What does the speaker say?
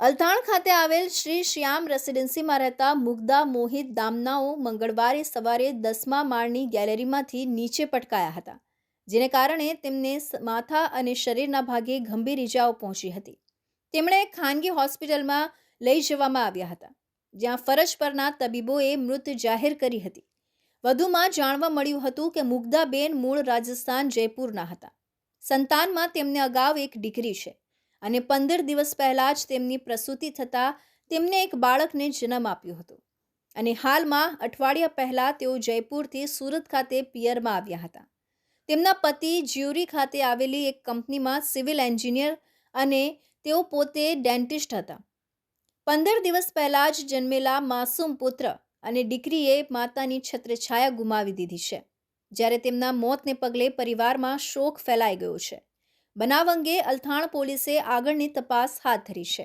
અલથાણ ખાતે આવેલ શ્રી શ્યામ રેસિડેન્સીમાં રહેતા મુગ્ધા મોહિત દામનાઓ મંગળવારે સવારે દસમા માળની ગેલેરીમાંથી નીચે પટકાયા હતા, જેને કારણે તેમને માથા અને શરીરના ભાગે ગંભીર ઇજાઓ પહોંચી હતી. તેમણે ખાનગી હોસ્પિટલમાં લઈ જવામાં આવ્યા હતા, જ્યાં ફરજ પરના તબીબોએ મૃત જાહેર કરી હતી. વધુમાં જાણવા મળ્યું હતું કે મુગ્ધાબેન મૂળ રાજસ્થાન જયપુરના હતા. સંતાનમાં તેમને અગાઉ એક દીકરી છે. અને પંદર દિવસ પહેલાં જ તેમની પ્રસૂતિ થતાં તેમને એક બાળકને જન્મ આપ્યો હતો. અને હાલમાં અઠવાડિયા પહેલાં તેઓ જયપુરથી સુરત ખાતે પિયરમાં આવ્યા હતા. તેમના પતિ જ્યુરી ખાતે આવેલી એક કંપનીમાં સિવિલ એન્જિનિયર અને તેઓ પોતે ડેન્ટિસ્ટ હતા. પંદર દિવસ પહેલાં જ જન્મેલા માસૂમ પુત્ર અને દીકરીએ માતાની છત્રછાયા ગુમાવી દીધી છે, જ્યારે તેમના મોતને પગલે પરિવારમાં શોક ફેલાઈ ગયો છે. બનાવ અંગે અલથાણ પોલીસે આગળની તપાસ હાથ ધરી છે.